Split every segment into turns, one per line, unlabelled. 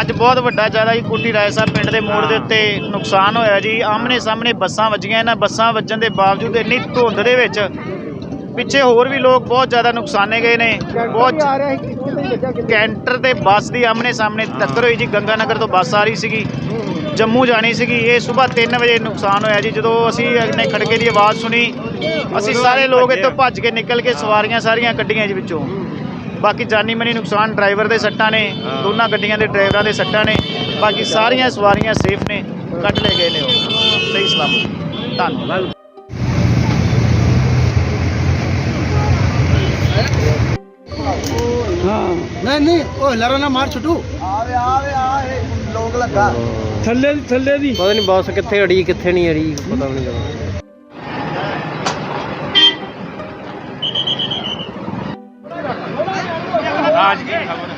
ਅੱਜ ਬਹੁਤ ਵੱਡਾ ਜ਼ਿਆਦਾ ਜੀ ਕੋਟੀ ਰਾਏ ਸਾਹਿਬ ਪਿੰਡ ਦੇ ਮੋੜ ਦੇ ਉੱਤੇ ਨੁਕਸਾਨ ਹੋਇਆ ਜੀ। ਆਮਨੇ ਸਾਹਮਣੇ ਬੱਸਾਂ ਵੱਜੀਆਂ ਇਹਨਾਂ ਬੱਸਾਂ ਵੱਜਣ ਦੇ ਬਾਵਜੂਦ ਇੰਨੀ ਧੁੰਦ ਦੇ ਵਿੱਚ ਪਿੱਛੇ ਹੋਰ ਵੀ ਲੋਕ ਬਹੁਤ ਜ਼ਿਆਦਾ ਨੁਕਸਾਨੇ ਗਏ ਨੇ। ਬਹੁਤ ਕੈਂਟਰ ਤੇ ਬੱਸ ਦੀ ਆਮਨੇ ਸਾਹਮਣੇ ਟੱਕਰ ਹੋਈ ਜੀ। ਗੰਗਾ ਨਗਰ ਤੋਂ ਬੱਸ ਆ ਰਹੀ ਸੀਗੀ। ਜੰਮੂ ਜਾਣੀ ਸੀਗੀ। ਇਹ ਸਵੇਰ 3 ਵਜੇ ਨੁਕਸਾਨ ਹੋਇਆ ਜੀ। ਜਦੋਂ ਅਸੀਂ ਨੇ ਖੜਕੇ ਦੀ ਆਵਾਜ਼ ਸੁਣੀ ਅਸੀਂ ਸਾਰੇ ਲੋਕ ਇੱਥੋਂ ਭੱਜ ਕੇ ਨਿਕਲ ਕੇ ਸਵਾਰੀਆਂ ਸਾਰੀਆਂ ਕੱਢੀਆਂ ਜੀ ਵਿੱਚੋਂ। ਬਾਕੀ ਜਾਨੀ ਮਨੀ ਨੁਕਸਾਨ ਡਰਾਈਵਰ ਦੇ ਸੱਟਾਂ ਨੇ ਦੋਨਾਂ ਗੱਡੀਆਂ ਦੇ ਡਰਾਈਵਰਾਂ ਦੇ ਸੱਟਾਂ ਨੇ ਬਾਕੀ ਸਾਰੀਆਂ ਸਵਾਰੀਆਂ ਸੇਫ ਨੇ ਕੱਢ ਲਏ ਗਏ ਨੇ ਉਹ। ਸਹੀ ਸਲਾਮਤ। ਧੰਨਵਾਦ।
ਹਾਂ। ਨਹੀਂ ਨਹੀਂ ਉਹ ਲੜਾ ਨਾ ਮਾਰ ਛੁੱਟੂ ਆਵੇ ਆਵੇ ਆਏ ਲੋਕ ਲੱਗਾ। ਥੱਲੇ ਥੱਲੇ ਦੀ।
ਪਤਾ ਨਹੀਂ ਬੱਸ ਕਿੱਥੇ ਅੜੀ ਕਿੱਥੇ ਨਹੀਂ ਅੜੀ ਪਤਾ ਨਹੀਂ
आज की खबर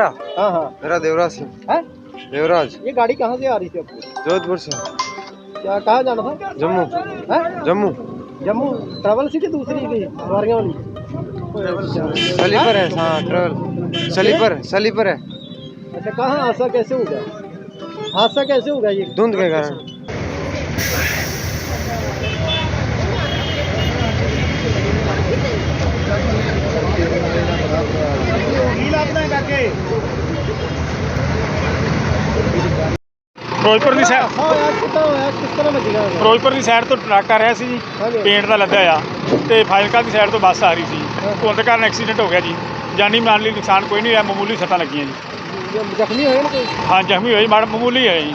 मेरा
हाँ हाँ।
मेरा देवराज सिंह
है?
देवराज।
ये गाड़ी कहाँ से आ रही थी आपको
जोधपुर से।
क्या कहाँ जाना था?
जम्मू।
है?
जम्मू।
जम्मू। ट्रैवल सी की दूसरी थी सवारियाँ वाली
स्लीपर है हाँ? ट्रेवल। स्लीपर स्लीपर है।
अच्छा कहाँ हादसा कैसे हो गया हादसा कैसे हो गया ये?
धुंध के कारण।
ਲੱਭਦਾ
ਫਿਰੋਜ਼ਪੁਰ ਦੀ ਸਾਈਡ
ਹੋਇਆ ਕਿੱਦਾਂ ਹੋਇਆ? ਕਿਸ ਤਰ੍ਹਾਂ ਵੱਜਿਆ
ਫਿਰੋਜ਼ਪੁਰ ਦੀ ਸਾਈਡ ਤੋਂ ਟਰੱਕ ਆ ਰਿਹਾ ਸੀ ਜੀ ਪੇਂਟ ਦਾ ਲੱਦਿਆ ਆ ਤੇ ਫਾਜ਼ਿਲਕਾ ਦੀ ਸਾਈਡ ਤੋਂ ਬੱਸ ਆ ਰਹੀ ਸੀ। ਧੁੰਦ ਕਾਰਨ ਐਕਸੀਡੈਂਟ ਹੋ ਗਿਆ ਜੀ। ਜਾਨੀ ਮਾਲੀ ਨੁਕਸਾਨ ਕੋਈ ਨਹੀਂ ਹੋਇਆ ਮਾਮੂਲੀ ਸੱਟਾਂ ਲੱਗੀਆਂ ਜੀ।
ਜ਼ਖਮੀ ਹੋਏ ਨੇ ਕੋਈ?
ਹਾਂ ਜ਼ਖਮੀ ਹੋਏ ਮਾੜਾ ਮਾਮੂਲੀ ਹੈ ਜੀ।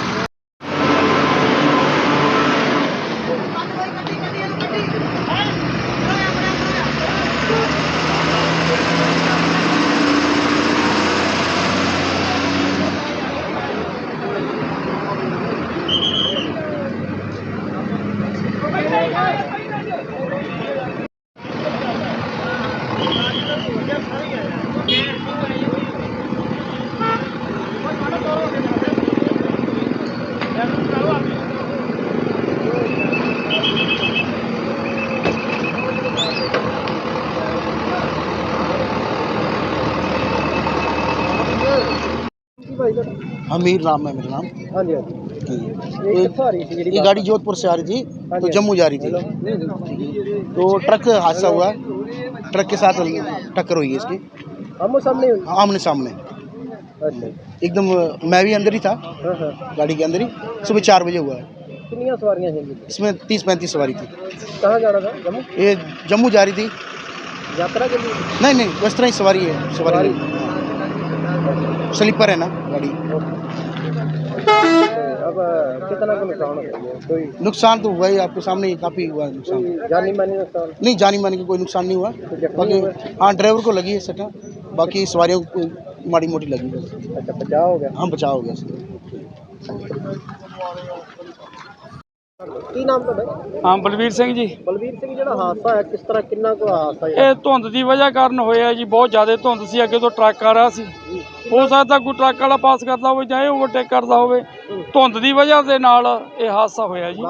हमीर राम है मेरा नाम।
हाँ जी हाँ
ये तो गाड़ी जोधपुर से आ रही थी
हाँ
तो जम्मू जा रही थी। तो ट्रक हादसा हुआ। ट्रक के साथ टक्कर हुई है इसकी।
सामने
आमने सामने।
हाँ, अच्छा।
एकदम मैं भी अंदर ही था गाड़ी के अंदर ही। सुबह चार बजे हुआ। है?
कितनी
इसमें तीस पैंतीस सवारी थी।
कहाँ जा रहा था? जम्मू?
ये जम्मू जा रही थी।
यात्रा के लिए?
नहीं नहीं बस तरह ही सवारी है सवारी स्लीपर है ना गाड़ी
तो अब कितना का नुकसान हो गया कोई
नुकसान तो हुआ ही आपके सामने ही काफ़ी हुआ है नुकसान
कोई जानी मानी नुकसान
नहीं जानी मानी का कोई नुकसान नहीं हुआ
जख्मी
बाकी
हुए?
हाँ ड्राइवर को लगी है सटा बाकी सवारियों को माड़ी मोटी लगी बस
अच्छा बचाव हो गया
हम बचाव हो गया इससे।
ਕੀ ਨਾਮ ਤੁਹਾਡਾ
ਹਾਂ ਬਲਵੀਰ ਸਿੰਘ ਜੀ
ਬਲਵੀਰ ਸਿੰਘ ਜਿਹੜਾ ਹਾਦਸਾ ਹੈ ਕਿਸ ਤਰ੍ਹਾਂ ਕਿੰਨਾ ਕੁ ਹਾਦਸਾ ਹੈ
ਇਹ ਧੁੰਦ ਦੀ ਵਜ੍ਹਾ ਕਾਰਨ ਹੋਇਆ ਜੀ ਬਹੁਤ ਜ਼ਿਆਦਾ ਧੁੰਦ ਸੀ ਅੱਗੇ ਤੋਂ ਟਰੱਕ ਆ ਰਿਹਾ ਸੀ ਹੋ ਸਕਦਾ ਕੋਈ ਟਰੱਕ ਵਾਲਾ ਪਾਸ ਕਰਦਾ ਹੋਵੇ ਜਾਂ ਇਹ ਓਵਰਟੇਕ ਕਰਦਾ ਹੋਵੇ। ਧੁੰਦ ਦੀ ਵਜ੍ਹਾ ਦੇ ਨਾਲ ਇਹ ਹਾਦਸਾ ਹੋਇਆ ਜੀ।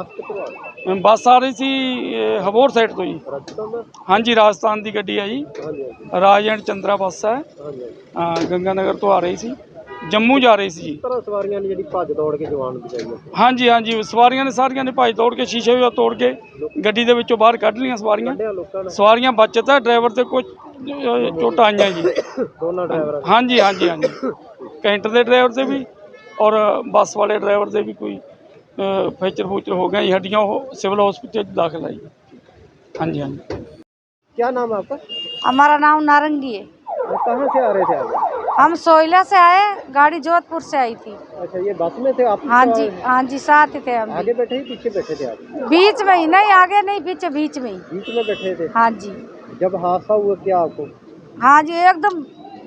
ਬੱਸ ਆ ਰਹੀ?
ਸੀ ਹਬੋਰ ਸਾਈਡ ਤੋਂ ਜੀ। ਹਾਂਜੀ ਰਾਜਸਥਾਨ ਦੀ ਗੱਡੀ ਆ ਜੀ। ਰਾਜ ਐਂਡ ਚੰਦਰਾ ਬੱਸ ਹੈ ਗੰਗਾ ਨਗਰ ਤੋਂ ਆ ਰਹੀ ਸੀ। ਜੰਮੂ ਜਾ ਰਹੀ ਸੀ ਜੀ
ਕਿਸ ਤਰ੍ਹਾਂ ਸਵਾਰੀਆਂ ਨੇ ਜਿਹੜੀ ਭੱਜ ਦੌੜ ਕੇ ਜਵਾਨ ਬਚਾਈ ਹੈ
ਹਾਂਜੀ ਹਾਂਜੀ ਸਵਾਰੀਆਂ ਨੇ ਸਾਰੀਆਂ ਨੇ ਭਾਈ ਤੋੜ ਕੇ ਸ਼ੀਸ਼ੇ ਵੀ ਤੋੜ ਕੇ ਗੱਡੀ ਦੇ ਵਿੱਚੋਂ ਬਾਹਰ ਕੱਢ ਲਈਆਂ ਸਵਾਰੀਆਂ
ਕੱਢਿਆ ਲੋਕਾਂ ਨੇ
ਸਵਾਰੀਆਂ ਬਚਤ ਹੈ ਡਰਾਈਵਰ ਤੇ ਕੁਝ ਅਹ, ਚੋਟਾਂ ਆਈਆਂ ਜੀ
ਦੋਨਾਂ ਡਰਾਈਵਰਾਂ
ਹਾਂਜੀ ਹਾਂਜੀ ਹਾਂਜੀ ਕੈਂਟਰ ਦੇ ਡਰਾਈਵਰ ਤੇ ਵੀ ਔਰ ਬੱਸ ਵਾਲੇ ਡਰਾਈਵਰ ਦੇ ਵੀ ਕੋਈ ਫੈਕਚਰ ਫੂਚਰ ਹੋ ਗਿਆ ਜੀ ਹੱਡੀਆਂ ਉਹ ਸਿਵਲ ਹਸਪੀਟਲ 'ਚ ਦਾਖਲ ਆ ਜੀ ਹਾਂਜੀ ਹਾਂਜੀ
क्या नाम है आपका
हमारा नाम नारंगी है
आप कहाँ से आ रहे थे आप
हम सोयला से आए गाड़ी जोधपुर से आई थी।
अच्छा ये बस में थे आप?
हाँ जी हाँ जी साथ थे हम
आगे बैठे ही पीछे बैठे थे आप?
बीच में ही नहीं आगे नहीं पीछे बीच में ही।
बीच में बैठे थे?
हाँ जी।
जब हादसा हुआ क्या आपको?
हाँ जी एकदम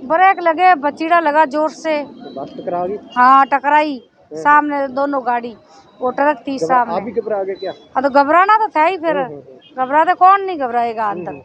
ब्रेक लगे बचीड़ा लगा ज़ोर से।
तो बस टकरा गई?
हाँ टकराई सामने दोनों गाड़ी वो ट्रक थी
आप
सामने।
भी घबरा गए क्या?
हाँ तो घबराना तो था ही फिर। घबराते कौन नहीं घबराएगा अंदर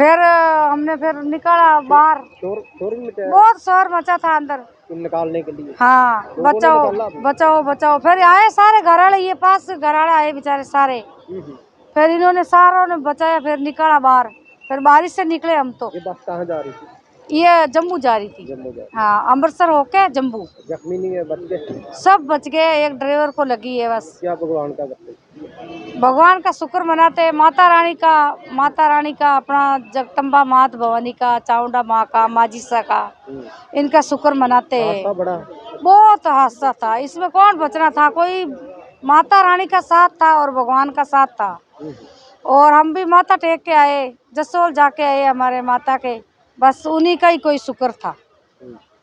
फिर हमने फिर निकाला बाहर।
शोर शोर भी
बहुत शोर मचा था अंदर।
निकालने के लिए।
हाँ बचाओ बचाओ बचाओ। फिर आए सारे घराड़े ये पास घराड़े आए बेचारे सारे।
हम्म, हम्म।
फिर इन्होंने सारों ने बचाया फिर निकाला बाहर। फिर बारिश से निकले हम तो।
ये बस कहाँ जा रही थी?
ये जम्मू जा रही थी।
जम्मू जा
हाँ अमृतसर होके जम्मू।
जख्मी नहीं है बच गए?
सब बच गए एक ड्राइवर को लगी है बस।
क्या भगवान का
भगवान का शुक्र मनाते हैं। माता रानी का माता रानी का अपना जगदम्बा मात भवानी का चाउंडा माँ का माजिसा का इनका शुक्र मनाते हैं। बहुत हादसा था। इसमें कौन बचना था? कोई माता रानी का साथ था और भगवान का साथ था। और हम भी माता टेक के आए जसोल जाके आए हमारे माता के। बस उन्हीं का ही कोई शुक्र था।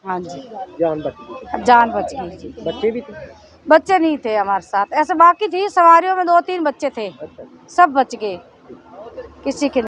हाँ जी।
जान बच गई।
जान बच गई। जी
बच्चे भी थे?
बच्चे नहीं थे हमारे साथ। ऐसे बाकी थी सवारियों में दो तीन बच्चे थे।
अच्छा।
सब बच गए। किसी के